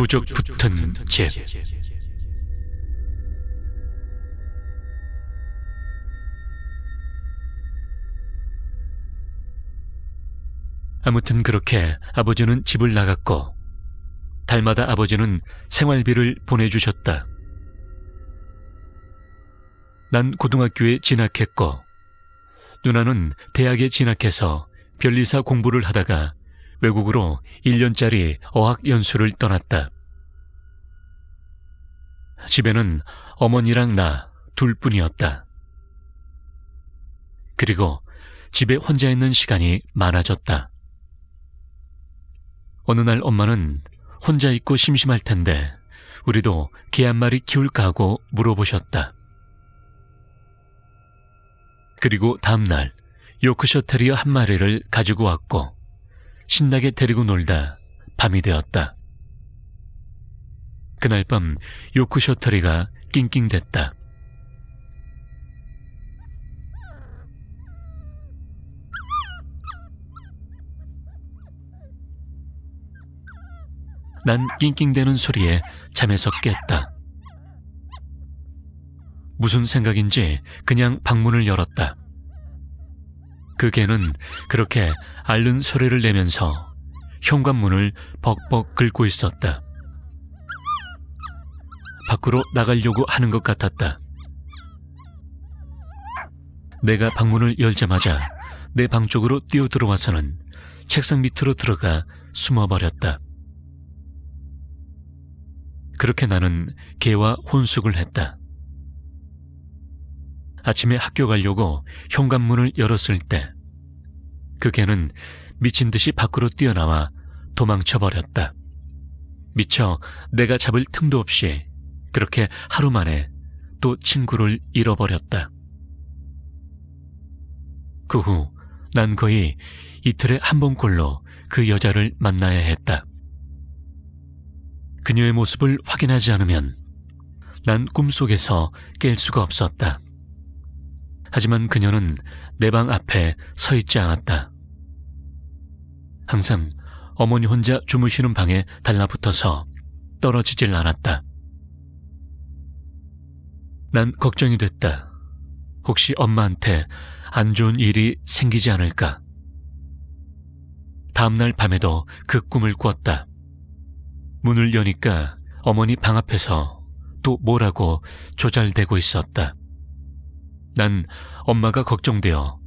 부적 붙은 집. 아무튼 그렇게 아버지는 집을 나갔고, 달마다 아버지는 생활비를 보내주셨다. 난 고등학교에 진학했고, 누나는 대학에 진학해서 변리사 공부를 하다가 외국으로 1년짜리 어학 연수를 떠났다. 집에는 어머니랑 나 둘뿐이었다. 그리고 집에 혼자 있는 시간이 많아졌다. 어느 날 엄마는 혼자 있고 심심할 텐데 우리도 개 한 마리 키울까 하고 물어보셨다. 그리고 다음날 요크셔 테리어 한 마리를 가지고 왔고 신나게 데리고 놀다 밤이 되었다. 그날 밤 요크셔 테리가 낑낑댔다. 난 낑낑대는 소리에 잠에서 깼다. 무슨 생각인지 그냥 방문을 열었다. 그 개는 그렇게 앓는 소리를 내면서 현관문을 벅벅 긁고 있었다. 밖으로 나가려고 하는 것 같았다. 내가 방문을 열자마자 내 방 쪽으로 뛰어 들어와서는 책상 밑으로 들어가 숨어버렸다. 그렇게 나는 개와 혼숙을 했다. 아침에 학교 가려고 현관문을 열었을 때, 그 개는 미친 듯이 밖으로 뛰어나와 도망쳐 버렸다. 미처 내가 잡을 틈도 없이 그렇게 하루 만에 또 친구를 잃어버렸다. 그 후 난 거의 이틀에 한 번꼴로 그 여자를 만나야 했다. 그녀의 모습을 확인하지 않으면 난 꿈속에서 깰 수가 없었다. 하지만 그녀는 내 방 앞에 서 있지 않았다. 항상 어머니 혼자 주무시는 방에 달라붙어서 떨어지질 않았다. 난 걱정이 됐다. 혹시 엄마한테 안 좋은 일이 생기지 않을까? 다음날 밤에도 그 꿈을 꿨다. 문을 여니까 어머니 방 앞에서 또 뭐라고 조잘대고 있었다. 난 엄마가 걱정되어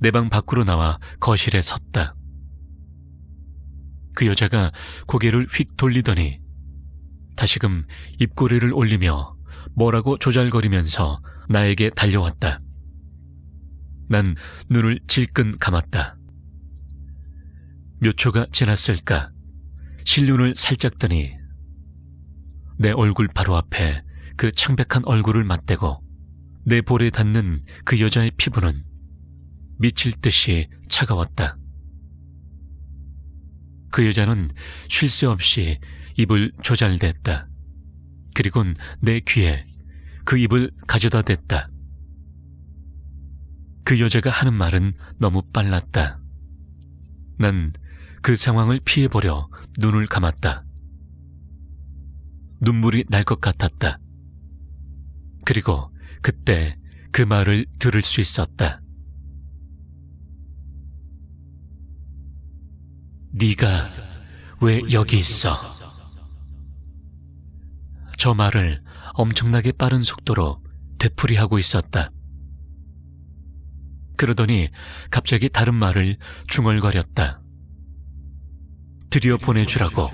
내 방 밖으로 나와 거실에 섰다. 그 여자가 고개를 휙 돌리더니 다시금 입꼬리를 올리며 뭐라고 조잘거리면서 나에게 달려왔다. 난 눈을 질끈 감았다. 몇 초가 지났을까? 실눈을 살짝 뜨니 내 얼굴 바로 앞에 그 창백한 얼굴을 맞대고 내 볼에 닿는 그 여자의 피부는 미칠 듯이 차가웠다. 그 여자는 쉴 새 없이 입을 조잘댔다. 그리곤 내 귀에 그 입을 가져다 댔다. 그 여자가 하는 말은 너무 빨랐다. 난 그 상황을 피해보려 눈을 감았다. 눈물이 날 것 같았다. 그리고 그때 그 말을 들을 수 있었다. 네가 왜 여기 있어? 저 말을 엄청나게 빠른 속도로 되풀이하고 있었다. 그러더니 갑자기 다른 말을 중얼거렸다. 들여 보내주라고.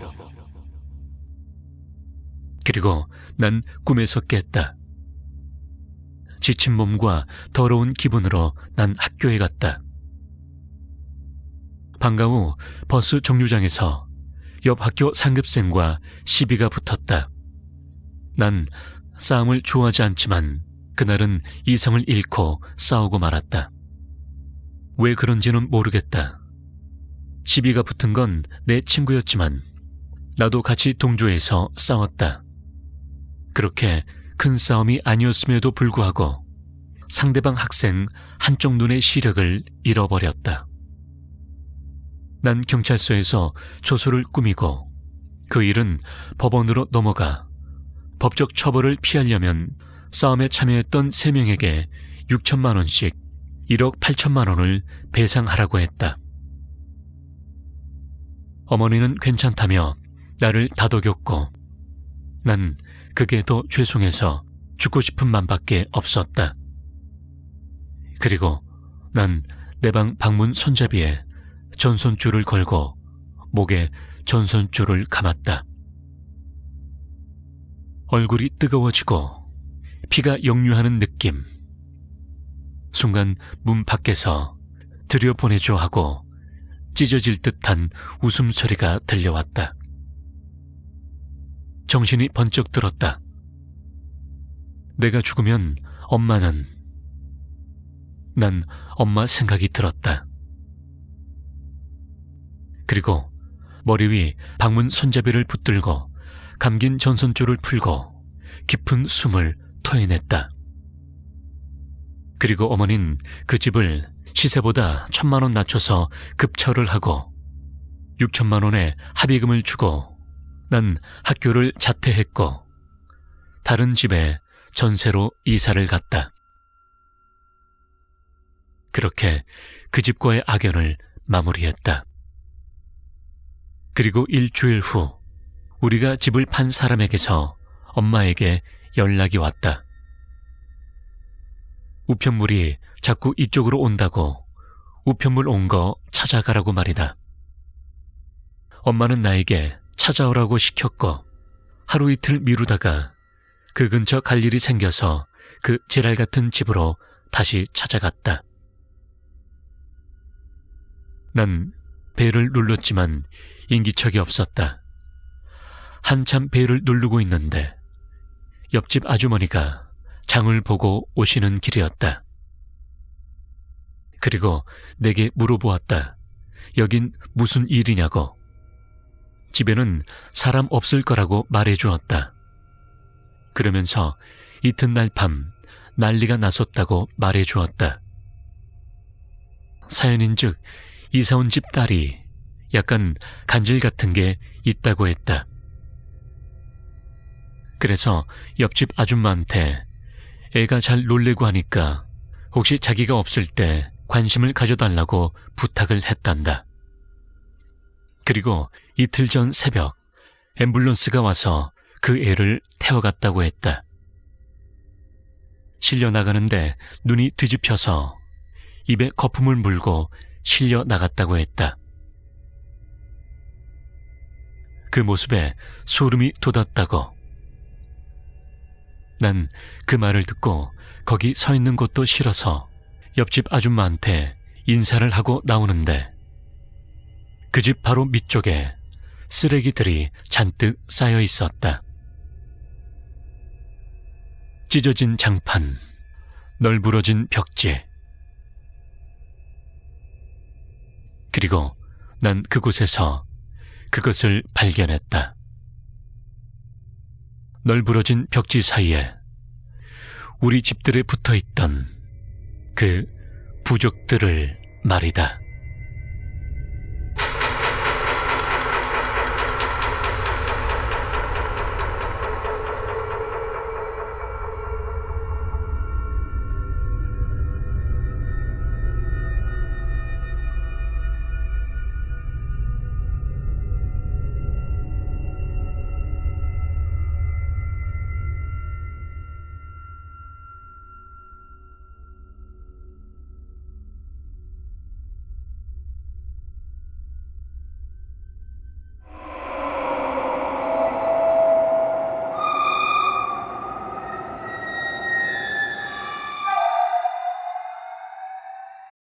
그리고 난 꿈에서 깼다. 지친 몸과 더러운 기분으로 난 학교에 갔다. 방과 후 버스 정류장에서 옆 학교 상급생과 시비가 붙었다. 난 싸움을 좋아하지 않지만 그날은 이성을 잃고 싸우고 말았다. 왜 그런지는 모르겠다. 시비가 붙은 건 내 친구였지만 나도 같이 동조해서 싸웠다. 그렇게 큰 싸움이 아니었음에도 불구하고 상대방 학생 한쪽 눈의 시력을 잃어버렸다. 난 경찰서에서 조소를 꾸미고 그 일은 법원으로 넘어가 법적 처벌을 피하려면 싸움에 참여했던 세명에게 6천만 원씩 1억 8천만 원을 배상하라고 했다. 어머니는 괜찮다며 나를 다독였고 난 그게 더 죄송해서 죽고 싶은 맘밖에 없었다. 그리고 난 내 방 방문 손잡이에 전선줄을 걸고 목에 전선줄을 감았다. 얼굴이 뜨거워지고 피가 역류하는 느낌. 순간 문 밖에서 들여보내줘 하고 찢어질 듯한 웃음소리가 들려왔다. 정신이 번쩍 들었다. 내가 죽으면 엄마는 난 엄마 생각이 들었다. 그리고 머리 위 방문 손잡이를 붙들고 감긴 전선줄을 풀고 깊은 숨을 토해냈다. 그리고 어머닌 그 집을 시세보다 천만 원 낮춰서 급처를 하고 6천만 원의 합의금을 주고 난 학교를 자퇴했고 다른 집에 전세로 이사를 갔다. 그렇게 그 집과의 악연을 마무리했다. 그리고 일주일 후 우리가 집을 판 사람에게서 엄마에게 연락이 왔다. 우편물이 자꾸 이쪽으로 온다고 우편물 온 거 찾아가라고 말이다. 엄마는 나에게 찾아오라고 시켰고 하루 이틀 미루다가 그 근처 갈 일이 생겨서 그 지랄 같은 집으로 다시 찾아갔다. 난 배를 눌렀지만 인기척이 없었다. 한참 배를 누르고 있는데 옆집 아주머니가 장을 보고 오시는 길이었다. 그리고 내게 물어보았다. 여긴 무슨 일이냐고. 집에는 사람 없을 거라고 말해 주었다. 그러면서 이튿날 밤 난리가 났었다고 말해 주었다. 사연인 즉 이사 온 집 딸이 약간 간질 같은 게 있다고 했다. 그래서 옆집 아줌마한테 애가 잘 놀래고 하니까 혹시 자기가 없을 때 관심을 가져달라고 부탁을 했단다. 그리고 이틀 전 새벽 앰뷸런스가 와서 그 애를 태워갔다고 했다. 실려 나가는데 눈이 뒤집혀서 입에 거품을 물고 실려 나갔다고 했다. 그 모습에 소름이 돋았다고. 난 그 말을 듣고 거기 서 있는 것도 싫어서 옆집 아줌마한테 인사를 하고 나오는데 그 집 바로 밑쪽에 쓰레기들이 잔뜩 쌓여 있었다. 찢어진 장판, 널브러진 벽지. 그리고 난 그곳에서 그것을 발견했다. 널브러진 벽지 사이에 우리 집들에 붙어 있던 그 부적들을 말이다.